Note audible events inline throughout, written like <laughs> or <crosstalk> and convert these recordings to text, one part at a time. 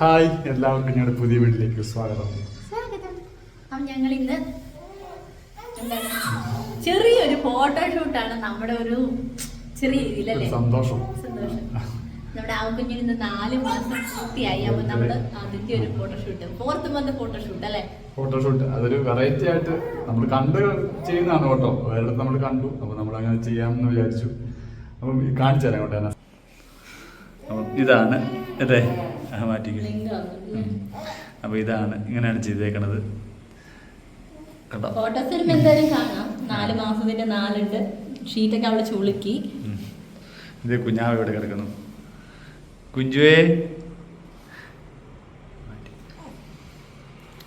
Hi എല്ലാവർക്കും ഞങ്ങളുടെ പുതിയ വീട്ടിലേക്ക് സ്വാഗതം. അപ്പം ഞങ്ങൾ ഇന്ന് ചെറിയൊരു ഫോട്ടോഷൂട്ടാണ് നമ്മുടെ ഒരു ചെറിയ രീതിയിലല്ലേ സന്തോഷം. സന്തോഷം. നമ്മുടെ കുഞ്ഞിന് ഇന്ന് നാല് മാസം പൂർത്തിയായി. അപ്പൊ നമ്മൾ ആദ്യത്തെ ഒരു ഫോട്ടോഷൂട്ട് ഫോർത്ത് മന്ത് ഫോട്ടോഷൂട്ട് അല്ലേ? ഫോട്ടോഷൂട്ട് അതൊരു വെറൈറ്റി ആയിട്ട് നമ്മൾ കണ്ട് ചെയ്യുന്നതാണ് കേട്ടോ. വേറെ നമ്മൾ കണ്ടു. അപ്പോൾ നമ്മൾ അങ്ങനെ ചെയ്യാമെന്ന് വിചാരിച്ചു. അപ്പം കാണിച്ചു തരാം കേട്ടോ ഇതാണ് അതെ ആ മാറ്റിക്ക് അപ്പോൾ ഇതാണ് ഇങ്ങനെയാണ് ചെയ്തേക്കണത്. കേട്ടോ ഫോട്ടോസ് വരുമ്പോ എന്തായാലും കാണാം. നാല് മാസത്തിന്റെ നാലുണ്ട് ഷീറ്റൊക്കെ അവൾ ചുളുക്കി. ഉം. ഇത് കുഞ്ഞാവ് ഇവിടെ കിടക്കുന്നു. കുഞ്ചുവേ.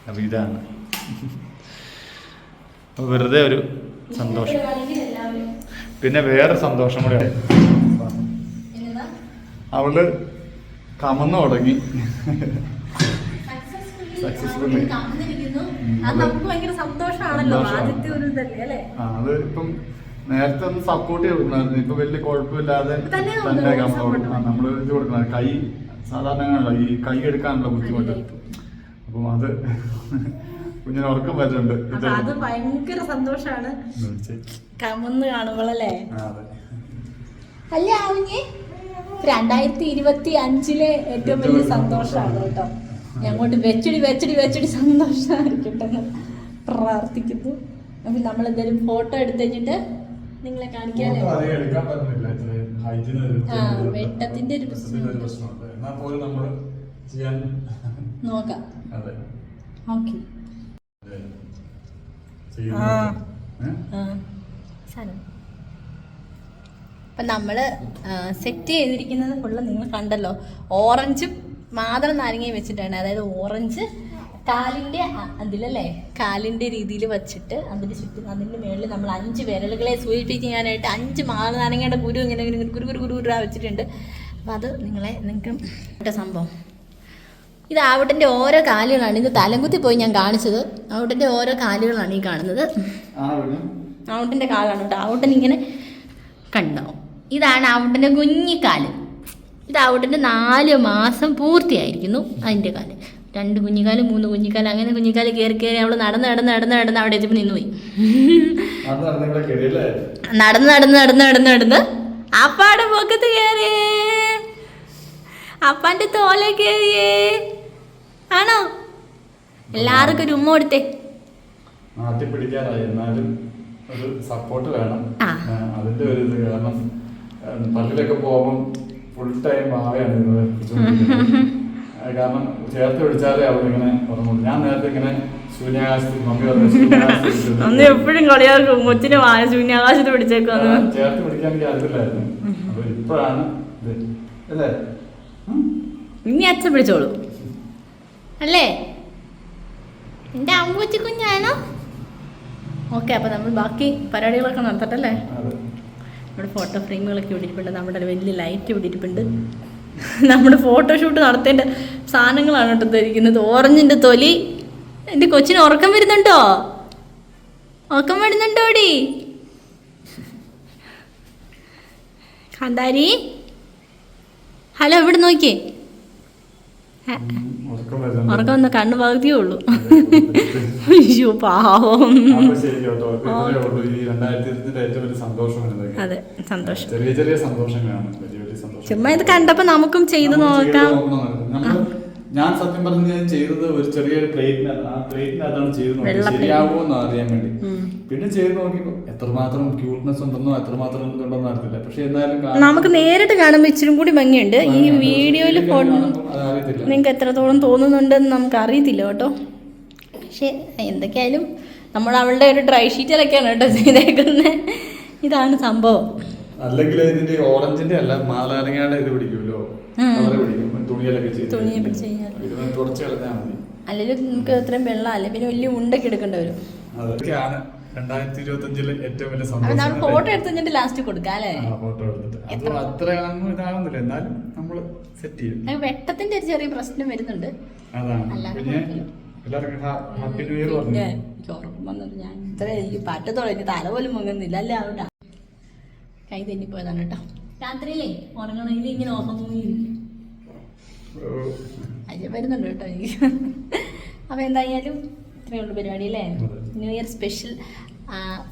അപ്പൊ ഇതാണ്. അപ്പോൾ വെറുതെ ഒരു സന്തോഷം. പിന്നെ വേറെ സന്തോഷം കൂടെ അവൾ കമന്ന് തുടങ്ങി. സക്സസ്ഫുള്ളി. അത് അല്ലേ? ഇപ്പം നേരത്തെ ഒന്ന് സപ്പോർട്ട് ചെയ്ത് കൊടുക്കണമായിരുന്നു ഇപ്പൊ വലിയ കുഴപ്പമില്ലാതെ തന്നെ നമ്മൾ കൊടുക്കണം ഇത് കൊടുക്കണം. കൈ സാധാരണ ഈ കൈ എടുക്കാനുള്ള ബുദ്ധിമുട്ട്. അപ്പം അത് കുഞ്ഞിന് ഉറക്കം വരുന്നുണ്ട്. അത് ഭയങ്കര സന്തോഷാണ്. കമന്ന് കാണുമ്പോഴല്ലേ. ആവുഞ്ഞേ? രണ്ടായിരത്തി ഇരുപത്തി അഞ്ചിലെ ഏറ്റവും വലിയ സന്തോഷമാണ് കേട്ടോ. ഞങ്ങോട്ട് അങ്ങോട്ട് വെച്ചടി വെച്ചടി വെച്ചടി സന്തോഷമായിരിക്കട്ടെ പ്രാർത്ഥിക്കുന്നു. അപ്പൊ നമ്മൾ എന്തായാലും ഫോട്ടോ എടുത്തു കഴിഞ്ഞിട്ട് നിങ്ങളെ ഇത്ര ആ, വെട്ടത്തിന്റെ ഒരു പ്രശ്നം പ്രശ്നമുണ്ട്. എന്നാൽ നമ്മൾ ചെയ്യാൻ <laughs> നോക്കാം. അതെ. ഓക്കെ. ആ? സാധനം. അപ്പം നമ്മൾ സെറ്റ് ചെയ്തിരിക്കുന്നത് ഫുള്ള് നിങ്ങൾ കണ്ടല്ലോ. ഓറഞ്ചും മാത്രം നാരങ്ങയും വെച്ചിട്ടാണ്. അതായത് ഓറഞ്ച് കാലിന്റെ അതിലല്ലേ? കാലിന്റെ രീതിയിൽ വെച്ചിട്ട് അതിന് ചുറ്റും അതിന്റെ മുകളിൽ നമ്മൾ അഞ്ച് വിരലുകളെ സൂചിപ്പിക്കാനായിട്ട് അഞ്ച് മാതള നാരങ്ങയുടെ കുരു ഇങ്ങനെ ഇങ്ങനെ ഗുരു കുരു കുരു കുരു കുരു വെച്ചിട്ടുണ്ട്. അപ്പം അത് നിങ്ങളെ നിങ്ങൾക്ക് സംഭവം. ഇത് ആവട്ടന്റെ ഓരോ കാലുകളാണ്. ഇത് തലങ്കുത്തി പോയി ഞാൻ കാണിച്ചത്. ആവട്ടന്റെ ഓരോ കാലുകളാണ് ഈ കാണുന്നത്. ആ ഒരു കാലാണ് കേട്ടോ. ആവുട്ടൻ ഇങ്ങനെ കണ്ടോ? ഇതാണ് ആവുട്ടന്റെ കുഞ്ഞിക്കാൽ ഇത് ആവുട്ടന്റെ നാല് മാസം പൂർത്തിയായിരിക്കുന്നു അതിന്റെ കാൽ. രണ്ട് കുഞ്ഞിക്കാൽ മൂന്ന് കുഞ്ഞിക്കാൽ അങ്ങനെ കുഞ്ഞിക്കാൽ കയറി കയറി അവൾ നടന്ന് നടന്ന് നടന്ന് നടന്ന് അവിടെ എത്തിയപ്പോൾ നിന്നുപോയി. നടന്ന് നടന്ന് നടന്ന് നടന്ന് നടന്ന് അപ്പാടെ പൊക്കത്ത് കയറിയേ അപ്പാന്റെ തോല കയറിയേ ആണോ? എല്ലാവർക്കും ഒരു ഉമ്മ കൊടുത്തേ. പിടിക്കാറായി എന്നാലും ഒരു സപ്പോർട്ട് വേണം. അതിന്റെ ഒരു കാരണം പള്ളിയിലൊക്കെ പോകുമ്പോൾ ഫുൾ ടൈം മാവയാണ് ഇത് പിടിച്ചുകൊണ്ടിരിക്കുന്നത്. ആ, കാരണം ചേർത്ത് പിടിച്ചാലേ ഇങ്ങനെ ഉറങ്ങുള്ളൂ. ഞാൻ നേരത്തെ ഇങ്ങനെ ശൂന്യാകാശത്തിൽ മമ്മി പറഞ്ഞു അന്ന് എപ്പോഴും കളിയാക്കും കൊച്ചിന് വായ ശൂന്യാകാശത്ത് പിടിച്ചേക്കാന്ന് ചേർത്ത് പിടിക്കാൻ എനിക്ക് അറിയില്ലായിരുന്നു അപ്പൊ ഇപ്പോഴാണ് ഇത്. അല്ലേ? ഇനി അച്ഛൻ പിടിച്ചോളൂ അല്ലേ? എന്റെ അമ്പൂച്ചി കുഞ്ഞാണോ? ഓക്കെ അപ്പൊ നമ്മൾ ബാക്കി പരിപാടികളൊക്കെ നടത്തട്ടല്ലേ നമ്മുടെ ഫോട്ടോ ഫ്രെയിമുകളൊക്കെ ഇവിടെ ഇരിപ്പുണ്ട് നമ്മുടെ വലിയ ലൈറ്റ് ഇവിടെ ഇരിപ്പുണ്ട് നമ്മുടെ ഫോട്ടോഷൂട്ട് നടത്തേണ്ട സാധനങ്ങളാണ് കേട്ടോ ധരിക്കുന്നത് ഓറഞ്ചിന്റെ തൊലി. എന്റെ കൊച്ചിന് ഉറക്കം വരുന്നുണ്ടോ? ഉറക്കം വരുന്നുണ്ടോ ഡി കാന്താരി? ഹലോ ഇവിടെ നോക്കിയേ. ഉറക്കം വന്ന കണ്ണ് പകുതിയേ ഉള്ളൂ. അയ്യോ പാവം. അതെ സന്തോഷം. ചെറിയ ചെറിയ സന്തോഷങ്ങളാണ്. ചുമ്മാ ഇത് കണ്ടപ്പോ നമുക്കും ചെയ്തു നോക്കാം. ഞാൻ സത്യം പറഞ്ഞ ഞാൻ ചെയ്തത് ഒരു ചെറിയൊരു പ്ലേറ്റിനകത്ത് ആ പ്ലേറ്റിനകത്താണ് ചെയ്ത് നോക്കിയത് ശരിയാവുമോ എന്ന് അറിയാൻ വേണ്ടി. പിന്നെ ചെയ്ത് നോക്കിയപ്പോ എത്രമാത്രം ക്യൂട്ട്നെസ് ഉണ്ടെന്നോ എത്രമാത്രം ഇതുണ്ടെന്നോ അറിയത്തില്ല. പക്ഷെ എന്തായാലും നമുക്ക് നേരിട്ട് കാണുമ്പോൾ ഇച്ചിരി കൂടി ഭംഗിയുണ്ട്. ഈ വീഡിയോയിൽ. നിങ്ങൾക്ക് എത്രത്തോളം തോന്നുന്നുണ്ടെന്ന് നമുക്ക് അറിയത്തില്ല കേട്ടോ. പക്ഷെ എന്തൊക്കെയായാലും നമ്മൾ അവളുടെ ഒരു ഡ്രൈ ഷീറ്റിലൊക്കെയാണ് കേട്ടോ ചെയ്തേക്കുന്നത് ഇതാണ് സംഭവം. അല്ലെങ്കിൽ ഇതിന്റെ ഓറഞ്ചിന്റെ അല്ല മാലാരങ്ങയുടെ ഇത് പിടിക്കുമല്ലോ. പിടിക്കും. തുണിയിലൊക്കെ ചെയ്ത് തുണിയെ പിടിച്ച് കഴിഞ്ഞാൽ. ഇത് തുടച്ച് കളഞ്ഞാൽ മതി. അല്ലെങ്കിൽ നമുക്ക് ഇത്രയും വെള്ളം അല്ലെ? പിന്നെ വലിയ ഉണ്ടൊക്കെ എടുക്കേണ്ടി വരും. അതൊക്കെയാണ് രണ്ടായിരത്തി ഇരുപത്തി അഞ്ചിൽ ഏറ്റവും വലിയ അപ്പം നമ്മൾ സന്തോഷം ഫോട്ടോ എടുത്ത് കഴിഞ്ഞിട്ട് ലാസ്റ്റ് കൊടുക്കാം അല്ലേ? ഫോട്ടോ എടുത്തിട്ട്. അത് അത്ര ഇതാകുന്നില്ല എന്നാലും നമ്മൾ സെറ്റ് ചെയ്യും. അത് വെട്ടത്തിന്റെ ഒരു ചെറിയ പ്രശ്നം വരുന്നുണ്ട്. അതാണ്. അല്ലാതെ പിന്നെ കുഴപ്പമില്ല. എല്ലാവർക്കും ഹാപ്പി ന്യൂ ഇയർ പറഞ്ഞു. എനിക്ക് ഉറക്കം വന്നിട്ട് ഞാൻ. ഇത്ര ഈ പറ്റത്തോളം എനിക്ക് തല പോലും മുങ്ങുന്നില്ല അല്ലേ അവിടെ കൈ തെന്നിപ്പോയതാണ് കേട്ടോ. രാത്രിയിലേ ഉറങ്ങണമെങ്കിൽ ഇങ്ങനെ ഓർമ്മ അത് ദേഷ്യം വരുന്നുണ്ട് കേട്ടോ എനിക്ക് അപ്പോൾ എന്തായാലും ഇത്രയേ ഉള്ളൂ പരിപാടി അല്ലേ? ന്യൂ ഇയർ സ്പെഷ്യൽ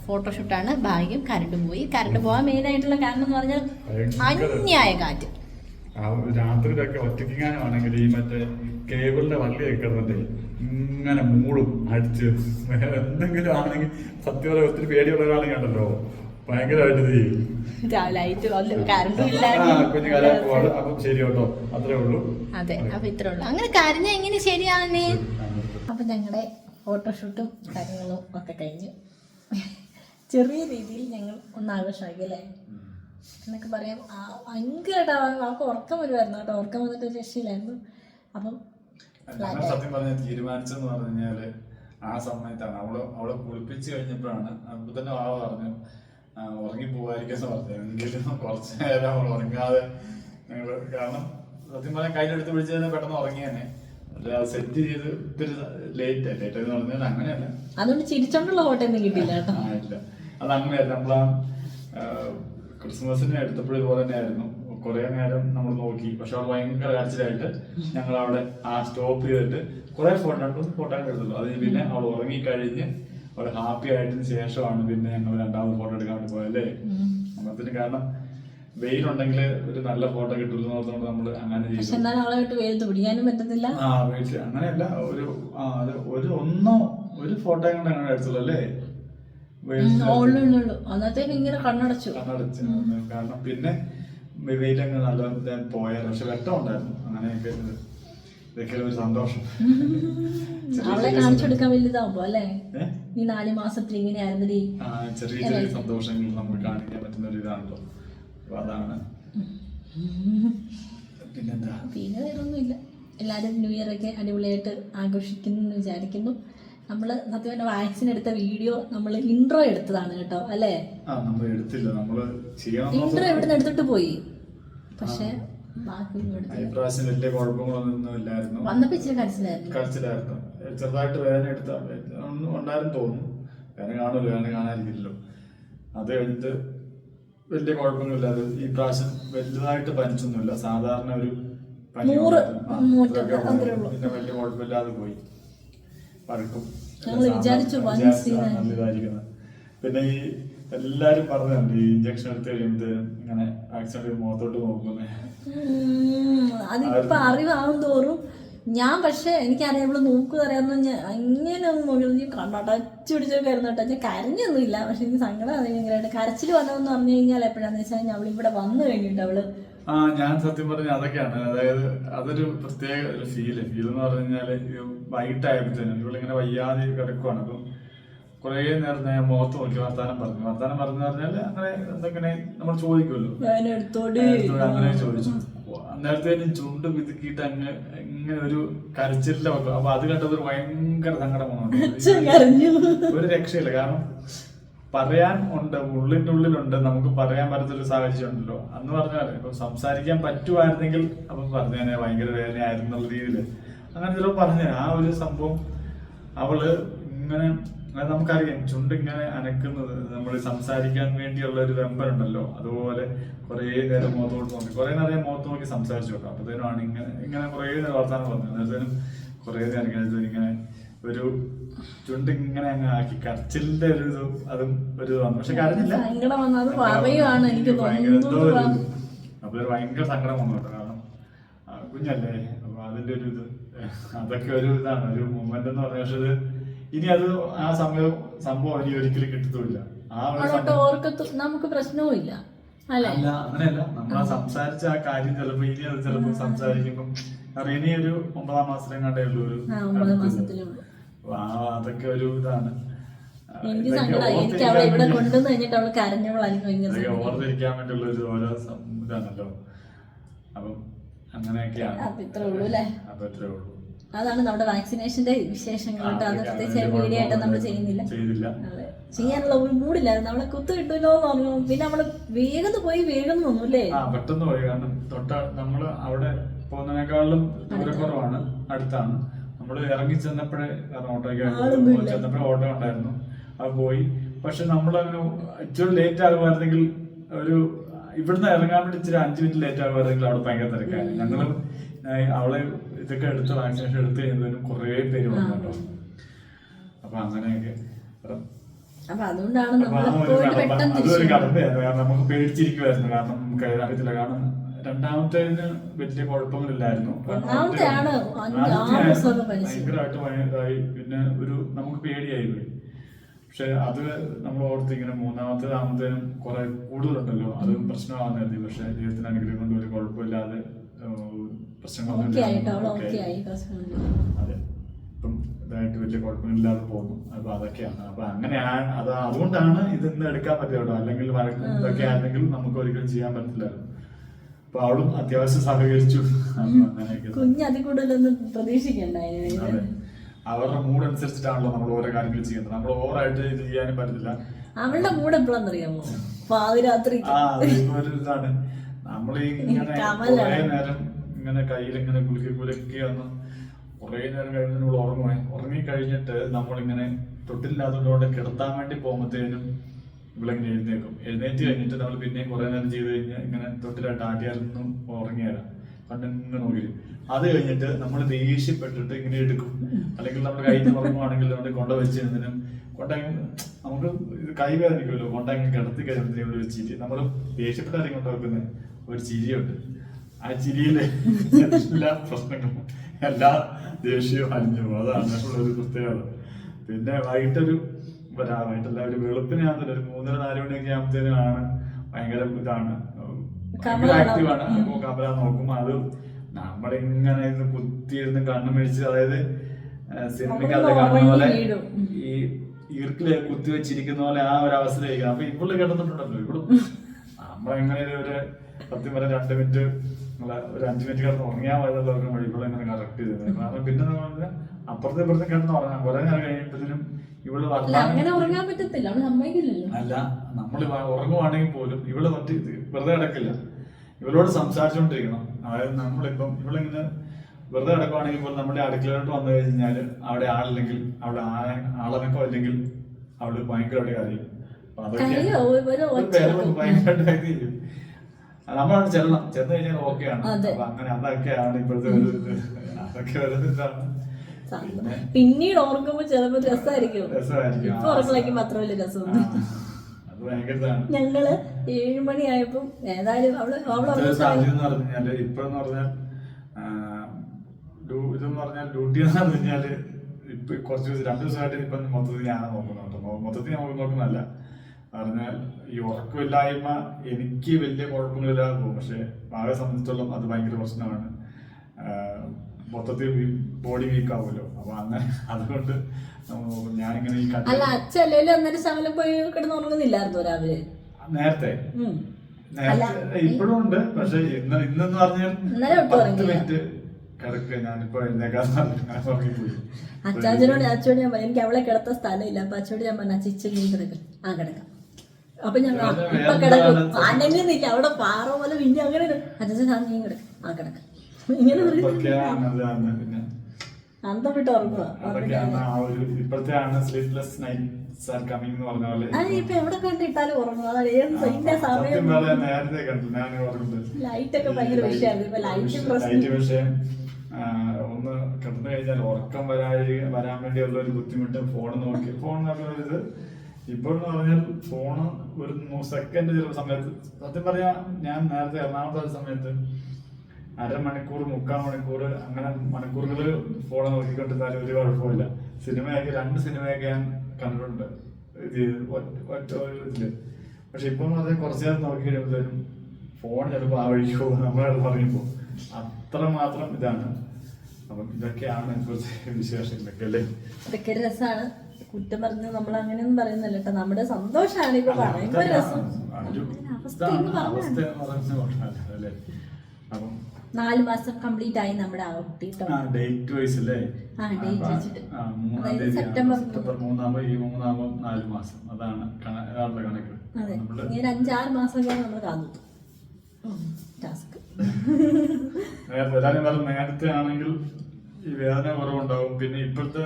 ഫോട്ടോഷൂട്ടാണ് ഭാഗ്യം കരണ്ട് പോയി. കരണ്ട് പോകാൻ മെയിൻ ആയിട്ടുള്ള കാരണം എന്ന് പറഞ്ഞാൽ അന്യായ കാറ്റ്. രാത്രിയിലൊക്കെ ഒറ്റയ്ക്കാനാണെങ്കിൽ ഈ മറ്റേ കേബിളിന്റെ വള്ളിയൊക്കെ കിടന്നിട്ടേ ഇങ്ങനെ മൂളും അടിച്ച്. എന്തെങ്കിലും ആണെങ്കിൽ സത്യം ഒത്തിരി പേടിയുള്ള ഒരാളെ കണ്ടല്ലോ. ഭയങ്കരമായിട്ട് ചെയ്യും. അതെ അപ്പൊ ഇത്രേ ഉള്ളൂ. അങ്ങനെ കരഞ്ഞ എങ്ങനെ ശരിയാണെന്നേ അപ്പൊ ഞങ്ങളുടെ ഫോട്ടോഷൂട്ടും കാര്യങ്ങളും ഒക്കെ കഴിഞ്ഞു. ചെറിയ രീതിയിൽ ഞങ്ങൾ ഒന്ന് ആഘോഷമാക്കി അല്ലേ? എന്നൊക്കെ പറയാം. ആ, ഭയങ്കരമായിട്ട് ആൾക്ക് അവൾക്ക് ഉറക്കം വരുമായിരുന്നു കേട്ടോ. ഉറക്കം വന്നിട്ട് ഒരു രക്ഷയില്ലായിരുന്നു. അപ്പം സത്യം പറഞ്ഞ തീരുമാനിച്ചെന്ന് പറഞ്ഞു കഴിഞ്ഞാൽ ആ സമയത്താണ്. അവൾ അവളെ കുളിപ്പിച്ച് കഴിഞ്ഞപ്പോഴാണ്. അപ്പൊ തന്നെ ആ പറഞ്ഞു ആ, ഉറങ്ങി പോവായിരിക്കും പറഞ്ഞു എങ്കിലും കുറച്ച് നേരം അവൾ ഉറങ്ങാതെ കാരണം സത്യം പറഞ്ഞാൽ കയ്യിലെടുത്ത് പിടിച്ച് തന്നെ പെട്ടെന്ന് ഉറങ്ങി തന്നെ. സെറ്റ് ചെയ്ത് ഇത്തിരി ലേറ്റ് ലേറ്റ് എന്ന് പറഞ്ഞാൽ അങ്ങനെയല്ല. അതുകൊണ്ട് ചിരിച്ചോണ്ടുള്ള ഫോട്ടോ ഒന്നും കിട്ടിയില്ല കേട്ടോ. ആ, ഇല്ല. അത് അങ്ങനെയല്ല. നമ്മളാ ക്രിസ്മസിന് എടുത്തപ്പോഴും ഇതുപോലെ തന്നെയായിരുന്നു കുറെ നേരം നമ്മൾ നോക്കി. പക്ഷെ അവൾ ഭയങ്കര കരച്ചിലായിട്ട് ഞങ്ങൾ അവിടെ ആ സ്റ്റോപ്പ് ചെയ്തിട്ട് കുറെ ഫോട്ടോ ഫോട്ടോ എടുത്തുള്ളൂ അത് പിന്നെ അവൾ ഉറങ്ങി കഴിഞ്ഞ് അവൾ ഹാപ്പി ആയതിനു ശേഷമാണ് പിന്നെ ഞങ്ങൾ രണ്ടാമത് ഫോട്ടോ എടുക്കാൻ വേണ്ടി പോയല്ലേ അന്നത്തിന് കാരണം വെയിലുണ്ടെങ്കിൽ ഒരു നല്ല ഫോട്ടോ കിട്ടുള്ളൂ എന്ന് ഓർത്തുകൊണ്ട് നമ്മൾ അങ്ങനെ ചെയ്തു. എന്നാൽ ആളെ വിട്ട് വെയിലത്ത് പിടിക്കാനും പറ്റത്തില്ല. ആ വെയിറ്റ് അങ്ങനെയല്ല ഒരു ആ അത് ഒരു ഒന്നോ ഒരു ഫോട്ടോ കൊണ്ട് അങ്ങനെ എടുത്തുള്ളൂ അല്ലേ? ഇങ്ങനെ കണ്ണടച്ചു. കണ്ണടച്ച്. കാരണം പിന്നെ വെയിലങ്ങ് നല്ല പോയ പക്ഷെ വെട്ടം ഉണ്ടായിരുന്നു. അങ്ങനെയൊക്കെ ഇതൊക്കെ ഒരു സന്തോഷം. ചെറിയ അവളെ ചെറിയ കാണിച്ചു കൊടുക്കാൻ വലുതാവുമ്പോ അല്ലേ? നീ നാല് മാസത്തിൽ ചെറിയ ചെറിയ സന്തോഷങ്ങൾ നമ്മൾ കാണിക്കാൻ പറ്റുന്ന ഒരു ഇതാണല്ലോ. അപ്പൊ അതാണ്. പിന്നെന്താ? പിന്നെ വേറൊന്നുമില്ല. എല്ലാവരും ന്യൂ ഇയർ ഒക്കെ അടിപൊളിയായിട്ട് ആഘോഷിക്കുന്നു എന്ന് വിചാരിക്കുന്നു. നമ്മൾ സത്യം പറഞ്ഞ വാക്സിൻ എടുത്ത വീഡിയോ നമ്മൾ ഇൻട്രോ എടുത്തതാണ് കേട്ടോ അല്ലേ? ഇൻട്രോ എവിടെ നിന്ന് എടുത്തിട്ട് പോയി? പക്ഷെ ഇപ്രാവശ്യം വലിയ കുഴപ്പങ്ങളൊന്നും ഇല്ലായിരുന്നു. വന്നപ്പോ ഇച്ചിരി കരച്ചിലായിരുന്നു. കരച്ചിലായിരുന്നു. ചെറുതായിട്ട് വേദന എടുത്ത ഒന്നും ഉണ്ടായിരുന്നു തോന്നുന്നു. വേദന കാണുമല്ലോ വേദന കാണാതിരിക്കില്ലല്ലോ. അത് കഴിഞ്ഞിട്ട് വലിയ കുഴപ്പമൊന്നുമില്ലാതെ ഈ പ്രാവശ്യം വലുതായിട്ട് പനിച്ചൊന്നുമില്ല. സാധാരണ ഒരു പനി. പിന്നെ വലിയ കുഴപ്പമില്ലാതെ പോയി. പഴുക്കും വൻ സീനായി. പിന്നെ ഈ എല്ലാരും പറഞ്ഞുണ്ട് ഈ ഇഞ്ചക്ഷൻ എടുത്ത് കഴിയുമ്പോഴത്തേനും ഇങ്ങനെ ആക്സിഡന്റ് മുഖത്തോട്ട് നോക്കുന്നേ. അതിപ്പോ അറിവാകും തോറും. ഞാൻ പക്ഷെ എനിക്കറിയാം ഇവിടെ നോക്കുക അറിയാവുന്ന ഞാൻ അങ്ങനെ ഒന്നും നോക്കി നീ കണ്ണടച്ചു ആയിരുന്നു കേട്ടോ. ഞാൻ കരഞ്ഞൊന്നുമില്ല. പക്ഷെ എനിക്ക് സങ്കടം ഭയങ്കരമായിട്ട്. കരച്ചിൽ വന്നതെന്ന് പറഞ്ഞു കഴിഞ്ഞാൽ എപ്പോഴാന്ന് വെച്ചാൽ ഞാൻ അവൾ ഇവിടെ വന്നു കഴിഞ്ഞിട്ട് അവൾ ആ ഞാൻ സത്യം പറഞ്ഞ അതൊക്കെയാണ്. അതായത് അതൊരു പ്രത്യേക ഒരു ഫീൽ ഫീൽ എന്ന് പറഞ്ഞു കഴിഞ്ഞാൽ ഈ വൈകിട്ടായപ്പോഴത്തേനും ഇവളിങ്ങനെ വയ്യാതെ കിടക്കുവാണ്. അപ്പം കുറേ നേരം ഞാൻ മുഖത്ത് നോക്കി വർത്താനം പറഞ്ഞു. വർത്താനം പറഞ്ഞു പറഞ്ഞാൽ അങ്ങനെ എന്തെങ്കിലും നമ്മൾ ചോദിക്കുമല്ലോ. അങ്ങനെ ചോദിച്ചു. അന്നേരത്തേനും ചുണ്ട് വിതുക്കിട്ട് അങ്ങ് ഇങ്ങനെ ഒരു കരച്ചിലെ വെക്കും. അപ്പൊ അത് കണ്ടത് ഒരു ഭയങ്കര സങ്കടം അച്ഛൻ വന്നു കരഞ്ഞു. ഒരു രക്ഷയില്ല. കാരണം പറയാൻ ഉണ്ട് ഉള്ളിന്റെ ഉള്ളിലുണ്ട്. നമുക്ക് പറയാൻ പറ്റാത്തൊരു സാഹചര്യം ഉണ്ടല്ലോ. അന്ന് പറഞ്ഞാൽ ഇപ്പൊ സംസാരിക്കാൻ പറ്റുമായിരുന്നെങ്കിൽ അപ്പൊ പറഞ്ഞേ ഭയങ്കര വേദനയായിരുന്നു എന്നുള്ള രീതിയിൽ. അങ്ങനെ ചിലപ്പോൾ പറഞ്ഞു. ആ ഒരു സംഭവം അവൾ ഇങ്ങനെ അത് നമുക്കറിയാം. ചുണ്ട് ഇങ്ങനെ അനക്കുന്നത് നമ്മൾ സംസാരിക്കാൻ വേണ്ടിയുള്ള ഒരു വെമ്പലുണ്ടല്ലോ അതുപോലെ കുറേ നേരം മുഖത്തോട്ട് നോക്കി. കുറേ നേരം മുഖത്ത് നോക്കി സംസാരിച്ചു കേട്ടോ അപ്പത്തേനുമാണ് ഇങ്ങനെ ഇങ്ങനെ കുറേ നേരം വർത്താനം പറഞ്ഞു. അന്നേരത്തേനും കുറേ നേരം കഴിഞ്ഞത് ഇങ്ങനെ ഒരു ചുണ്ട് ഇങ്ങനെ അങ്ങ് ആക്കി. കരച്ചിലിന്റെ ഒരു ഇത് അതും ഒരു വന്നു. പക്ഷെ കരഞ്ഞില്ല. അപ്പൊ ഒരു ഭയങ്കര സങ്കടം വന്നു കേട്ടോ. കാരണം കുഞ്ഞല്ലേ? അപ്പൊ അതിന്റെ ഒരു ഇത് അതൊക്കെ ഒരു ഇതാണ്. ഒരു മൂമെന്റ് എന്ന് പറഞ്ഞ പക്ഷെ ഇനി അത് ആ സമയം സംഭവം ഇനി ഒരിക്കലും കിട്ടത്തുമില്ല. ആ ഒരു അവളോട്ട് സംഭവം ഓർക്കത്തു നമുക്ക് പ്രശ്നവും ഇല്ല അല്ലേ? അല്ല അങ്ങനെയല്ല. നമ്മൾ ആ സംസാരിച്ച ആ കാര്യം ചിലപ്പോ ഇനി അത് ചിലപ്പോ സംസാരിക്കുമ്പോ കാരണം ഇനി ഒരു ഒമ്പതാം മാസത്തിലും കണ്ടേ ഉള്ളൂ ഒരു ആ ഒമ്പത് അടുത്തത്. മാസത്തിലേ ഉള്ളൂ. അപ്പൊ ആ അതൊക്കെ ഒരു ഇതാണ്. ആ, എനിക്ക് ഇതൊക്കെ സങ്കടമായി എനിക്ക് ഓർത്തിരിക്കാൻ അവളെ ഇവിടെ വേണ്ടി- കൊണ്ടുവന്ന് കഴിഞ്ഞിട്ട് അവൾ കരഞ്ഞവളായിരിക്കും ഭയങ്കര ഇതൊക്കെ സങ്കടം. ഓർത്തിരിക്കാൻ വേണ്ടിയുള്ള ഒരു ഓരോ സം- ഇതാണല്ലോ. അപ്പം അങ്ങനെയൊക്കെയാണ്. അപ്പൊ ഇത്രേ ഉള്ളൂ അല്ലേ? അപ്പൊ ഇത്രേ ഉള്ളൂ. അതാണ് നമ്മുടെ വാക്സിനേഷന്റെ വിശേഷങ്ങൾ കേട്ടോ. അത് പ്രത്യേകിച്ച് വീഡിയോ ആയിട്ട് നമ്മൾ ചെയ്യുന്നില്ല. ചെയ്യാനുള്ള ഒരു മൂടില്ലായിരുന്നു നമ്മളെ കുത്തു കിട്ടുമല്ലോ എന്ന് പറഞ്ഞു. പിന്നെ നമ്മൾ വേഗം പോയി വേഗം വന്നു അല്ലേ പെട്ടെന്ന് പോയി. കാരണം തൊട്ട നമ്മൾ അവിടെ പോകുന്നതിനേക്കാളും ദൂരക്കുറവാണ് അടുത്താണ്. നമ്മൾ ഇറങ്ങി ചെന്നപ്പോഴേ കാരണം ഓട്ടോയ്ക്ക് ചെന്നപ്പോഴേ ഓട്ടോ ഉണ്ടായിരുന്നു. അത് പോയി. പക്ഷെ നമ്മൾ അങ്ങനെ ഇച്ചിരി ലേറ്റ് ആകുമായിരുന്നെങ്കിൽ ഒരു ഇവിടുന്ന് ഇറങ്ങാൻ വേണ്ടി ഇച്ചിരി അഞ്ച് മിനിറ്റ് ലേറ്റ് ആകുമായിരുന്നെങ്കിൽ അവിടെ ഭയങ്കര തിരക്കായിരുന്നു ഞങ്ങളും അവളെ ഇതൊക്കെ എടുത്ത് വാക്സിനേഷൻ എടുത്ത് കഴിഞ്ഞതിനും കുറേ പേര് വന്നു കേട്ടോ. അപ്പൊ അങ്ങനെയൊക്കെ. അതൊരു കടമ്പയായിരുന്നു. കാരണം നമുക്ക് പേടിച്ചിരിക്കുമായിരുന്നു കാരണം നമുക്ക് അറിയത്തില്ല. കാരണം രണ്ടാമത്തേതിന് വലിയ കുഴപ്പങ്ങളില്ലായിരുന്നു. ഭയങ്കരമായിട്ട് ഭയങ്കരമായി പിന്നെ ഒരു നമുക്ക് പേടിയായി പോയി. പക്ഷെ അത് നമ്മൾ ഓർത്ത് ഇങ്ങനെ മൂന്നാമത്തെ താമത്തേനും കുറെ കൂടുതലുണ്ടല്ലോ. അത് പ്രശ്നമാകുന്ന പക്ഷെ ദൈവത്തിന് അനുഗ്രഹം കൊണ്ട് ഒരു കുഴപ്പമില്ലാതെ പ്രശ്നങ്ങളൊന്നും അതെ. ഇപ്പം ഇതായിട്ട് വലിയ കുഴപ്പമില്ലാതെ പോകുന്നു. അപ്പൊ അതൊക്കെയാണ്. അപ്പൊ അങ്ങനെയാണ്. അത് അതുകൊണ്ടാണ് ഇത് ഇന്ന് എടുക്കാൻ പറ്റില്ല അല്ലെങ്കിൽ വഴക്കും ഇതൊക്കെ ആയിരുന്നെങ്കിൽ നമുക്ക് ഒരിക്കലും ചെയ്യാൻ പറ്റില്ലായിരുന്നു. അപ്പൊ അവളും അത്യാവശ്യം സഹകരിച്ചു. അങ്ങനെയൊക്കെ. കുഞ്ഞ് അതിൽ കൂടുതലൊന്നും പ്രതീക്ഷിക്കണ്ടായിരുന്നു അവരുടെ മൂഡ് അനുസരിച്ചിട്ടാണല്ലോ നമ്മൾ ഓരോ കാര്യങ്ങൾ ചെയ്യുന്നത്. നമ്മൾ ഓവറായിട്ട് ഇത് ചെയ്യാനും പറ്റില്ല അവളുടെ മൂഡ് എപ്പോഴാണെന്നറിയാമോ പാതിരാത്രി. ആ ഒരു ഇതാണ് നമ്മൾ ഇങ്ങനെ. നേരം ഇങ്ങനെ കയ്യിൽ ഇങ്ങനെ കുലുക്കി കുലുക്കി വന്ന് കുറേ നേരം കഴിഞ്ഞ് നമ്മൾ ഉറങ്ങുമേ ഉറങ്ങി കഴിഞ്ഞിട്ട് നമ്മളിങ്ങനെ തൊട്ടില്ലാത്തതുകൊണ്ട് കിടത്താൻ വേണ്ടി പോകുമ്പോഴത്തേനും ഇവളിങ്ങനെ എഴുന്നേക്കും എഴുന്നേറ്റ് കഴിഞ്ഞിട്ട് നമ്മൾ പിന്നെയും കുറെ നേരം ചെയ്ത് കഴിഞ്ഞാൽ ഇങ്ങനെ തൊട്ടിലായിട്ട് ആട്ടിയാലൊന്നും ഉറങ്ങിയാലാ. കണ്ടിങ്ങനെ നോക്കി അത് കഴിഞ്ഞിട്ട് നമ്മൾ ദേഷ്യപ്പെട്ടിട്ട് ഇങ്ങനെ എടുക്കും. അല്ലെങ്കിൽ നമ്മൾ കൈ നിന്ന് നമ്മുടെ കൊണ്ട വെച്ച് എന്തിനും കൊണ്ട നമുക്ക് ഇത് കൈ വേദനിക്കുമല്ലോ. കൊണ്ട കിടത്തി കഴിയുമ്പോഴത്തേക്കും ഒരു ചിരി. നമ്മൾ ദേഷ്യപ്പെട്ട കൊണ്ട വെക്കുന്നത് ഒരു ചിരിയുണ്ട്. ആ ചിരിയിലെ എല്ലാ പ്രശ്നങ്ങളും എല്ലാ ദേഷ്യവും അലിഞ്ഞു. അതാണ് ഒരു പ്രത്യേകത. പിന്നെ വൈകിട്ടൊരു വരാ വൈകിട്ടല്ല ഒരു വെളുപ്പിനാകുന്നില്ല ഒരു മൂന്നര നാല് മണിയൊക്കെ ആകുമ്പോഴത്തേനാണ് ഭയങ്കര ഇതാണ്. ആക്റ്റീവാണ് അപ്പൊ കമല നോക്കും അത് നമ്മളിങ്ങനെ ഇരുന്ന് കുത്തിയിരുന്ന് കണ്ണു മേടിച്ച് അതായത് സിനിമയ്ക്കകത്ത് നമ്മൾ കാണുന്ന പോലെ ഈ ഈർക്കിൽ കുത്തി വെച്ചിരിക്കുന്ന പോലെ ആ ഒരു അവസരമായിരിക്കും അപ്പൊ ഇവിടെ കിടന്നിട്ടുണ്ടല്ലോ. ഇവിടെ നമ്മളെങ്ങനെ ഒരു സത്യം പറഞ്ഞ രണ്ട് മിനിറ്റ് ഒരു അഞ്ചു മിനിറ്റ് കിടന്ന് ഉറങ്ങിയാൽ മതി വഴി ഇവിടെ ഇങ്ങനെ കറക്റ്റ് ചെയ്തത് കാരണം പിന്നെ നമ്മൾ അപ്പുറത്തെ ഇപ്പുറത്തെ കിടന്ന് ഉറങ്ങാം. കുറെ നേരം കഴിയുമ്പോഴത്തേനും ഇവൾ അല്ല നമ്മൾ ഉറങ്ങുവാണെങ്കിൽ പോലും ഇവൾ മറ്റേ വെറുതെ കിടക്കില്ല. ഇവളോട് സംസാരിച്ചുകൊണ്ടിരിക്കണം. അതായത് നമ്മളിപ്പം ഇവളിങ്ങനെ വെറുതെ കിടക്കുവാണെങ്കിൽ പോലും നമ്മുടെ അടുക്കളയിലോട്ട് വന്നു കഴിഞ്ഞാൽ അവിടെ ആളില്ലെങ്കിൽ അവിടെ ആളനക്കം അല്ലെങ്കിൽ അവൾ ഭയങ്കരമായിട്ട് കരയും. ഭയങ്കരമായിട്ട് ചെയ്യും. നമ്മളവിടെ ചെല്ലണം. ചെന്ന് കഴിഞ്ഞാൽ ഓക്കെയാണ്. അപ്പൊ അങ്ങനെ അതൊക്കെയാണ് ഇപ്പോഴത്തെ ഒരു അതൊക്കെ ഒരു ഇതാണ്. പിന്നെ പിന്നീട് ഓർക്കുമ്പോ ചിലപ്പോൾ രസമായിരിക്കും രസമായിരിക്കും. ഇപ്പൊ ഓർക്കലാക്കുമ്പോ മാത്രമല്ല വലിയ ഞങ്ങൾ ഏഴു മണിയായപ്പം ഏതായാലും അവൾ അവൾ സാഹചര്യം എന്ന് പറഞ്ഞു പറഞ്ഞാൽ ഇതെന്ന് പറഞ്ഞാൽ ഡ്യൂട്ടി എന്ന് പറഞ്ഞു കഴിഞ്ഞാൽ ഇപ്പൊ കുറച്ച് ദിവസം രണ്ടു ദിവസമായിട്ട് ഇപ്പൊ മൊത്തത്തിൽ ഞാൻ നോക്കുന്നുണ്ട് മൊത്തത്തിൽ നമുക്ക് നോക്കുന്നതല്ല. പറഞ്ഞാൽ ഈ ഉറക്കമില്ലായ്മ എനിക്ക് വലിയ കുഴപ്പങ്ങളില്ലാതെ പോകും. പക്ഷെ ആകെ സംബന്ധിച്ചിടത്തോളം അത് ഭയങ്കര പ്രശ്നമാണ്. മൊത്തത്തിൽ ബോഡി വീക്ക് ആവുമല്ലോ. അപ്പൊ അങ്ങനെ അതുകൊണ്ട് ഞാനിങ്ങനെ ഈ കട്ട് അല്ല അച്ഛല്ലേ അന്നേരം ശകലം പോയി കിടന്ന് ഉറങ്ങുന്നില്ലായിരുന്നു രാവിലെ? നേരത്തെ. ഇപ്പോഴും ഉണ്ട്. പക്ഷെ ഇന്ന് ഇന്നെന്ന് പറഞ്ഞാൽ പത്ത്. മിനിറ്റ് കിടക്കുക. ഞാനിപ്പോ അച്ചാച്ചനോട് അച്ഛനോട് ഞാൻ പറഞ്ഞു, എനിക്ക് അവളെ കിടത്ത സ്ഥലമില്ല. അപ്പൊ അച്ഛനോട് ഞാൻ പറഞ്ഞു അച്ഛ നീ കിടക്കും. ആ കിടക്കാം. അപ്പൊ ഞാൻ ഇപ്പൊ കിടക്കും. അനങ്ങുന്നില്ല അവിടെ പാറ പോലെ പിന്നെ അങ്ങനെ അച്ഛൻ നീ കിടക്കും ആ കിടക്കാം. ഇങ്ങനെ പറയും. അതൊക്കെയാണ് അതാണ് പിന്നെ അന്തം വിട്ട് ഉറങ്ങുക അതൊക്കെയാണ് ആ ഒരു ഇപ്പോഴത്തെ ആണ് സ്ലീപ്ലെസ് നൈറ്റ്സ് ആർ കമ്മിങ് എന്ന് പറഞ്ഞ പോലെ. അത് എവിടെ കണ്ടിട്ടാലും ഉറങ്ങും. അതാണ് ഏത് ഇന്ന സത്യം സമയം പറയാൻ നേരത്തെ കണ്ടു ഞാൻ ലൈറ്റ് ഒക്കെ ഭയങ്കര വിഷയമായിരുന്നു. ഇപ്പൊ ലൈറ്റ് പ്രശ്നം. ആ, ഒന്ന് കിടന്നു കഴിഞ്ഞാൽ ഉറക്കം വരാഴി വരാൻ വേണ്ടിയുള്ള ഒരു ബുദ്ധിമുട്ട്. ഫോൺ നോക്കി. ഫോൺ നോക്കുന്ന ഇത് ഇപ്പോൾ എന്ന് പറഞ്ഞാൽ ഫോണ് ഒരു സെക്കൻഡ് ചില സമയത്ത് സത്യം പറയാ ഞാൻ നേരത്തെ എറണാകുളത്തെ ഒരു സമയത്ത് അരമണിക്കൂർ മുക്കാൽ മണിക്കൂർ അങ്ങനെ മണിക്കൂറുകൾ ഫോൺ നോക്കിക്കൊണ്ടിരുന്നാലും ഒരു കുഴപ്പമില്ല സിനിമയൊക്കെ രണ്ട് സിനിമയൊക്കെ ഞാൻ കണ്ടിട്ടുണ്ട്. ഇത് ഒറ്റ- ഒരു ഇതിൽ. പക്ഷെ ഇപ്പൊ അത് കുറച്ച് നേരം നോക്കി കഴിയുമ്പോഴത്തേനും ഫോൺ ചിലപ്പോൾ ആ വഴിക്ക് പോകും നമ്മളത് പറയുമ്പോൾ. അത്ര മാത്രം ഇതാണ്. അപ്പം ഇതൊക്കെയാണ് കുറച്ച് വിശേഷങ്ങളൊക്കെ അല്ലേ? അതൊക്കെ രസമാണ്. കുറ്റം പറഞ്ഞ് നമ്മൾ അങ്ങനെയൊന്നും പറയുന്നില്ല കേട്ടോ. നമ്മുടെ സന്തോഷമാണ് ഇപ്പൊ പറയുമ്പോൾ പറയുമ്പോ രസം. അവസ്ഥ എന്ന് പറഞ്ഞാൽ അവസ്ഥ അപ്പം നാല് മാസം കംപ്ലീറ്റ് ആയി നമ്മുടെ ആ കുട്ടി ഡേറ്റ് വൈസ് അല്ലേ? ആ, ഡേറ്റ് വെച്ചിട്ട്. അതായത് സെപ്റ്റംബർ ഈ നാല് മാസം. അതാണ് കണക്ക്. അതെ. നമ്മൾ ഇങ്ങനെ അഞ്ചാറ് മാസം കഴിഞ്ഞ് നമ്മൾ കാത്തു ടാസ്ക് നേരത്തെ ആണെങ്കിൽ ഈ വേദന കുറവുണ്ടാവും. പിന്നെ ഇപ്പോഴത്തെ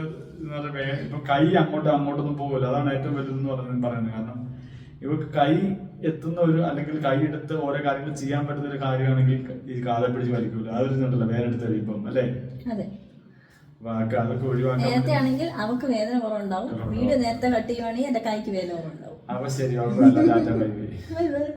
ഇപ്പൊ കൈ അങ്ങോട്ടും അങ്ങോട്ടൊന്നും പോകില്ല അതാണ് ഏറ്റവും വലുതെന്ന് പറയുന്നത്. കാരണം ഇവർക്ക് കൈ എത്തുന്ന ഒരു അല്ലെങ്കിൽ കൈയെടുത്ത് ഓരോ കാര്യങ്ങൾ ചെയ്യാൻ പറ്റുന്ന ഒരു കാര്യമാണെങ്കിൽ ഈ കാതെ പിടിച്ച് വലിക്കൂല. അതൊരുന്നുണ്ടല്ലോ വേറെ എടുത്ത് കഴിയുമ്പം അല്ലേ? അതൊക്കെ ഒഴിവാക്കാൻ നേരത്തെ ആണെങ്കിൽ അവക്ക് വേദന കുറവുണ്ടാവും. വീട് നേരത്തെ കട്ട് ചെയ്യുവാണെങ്കിൽ എന്റെ കൈക്ക് വേദന കുറവുണ്ടാവും. അപ്പൊ ശരി ഓക്കെ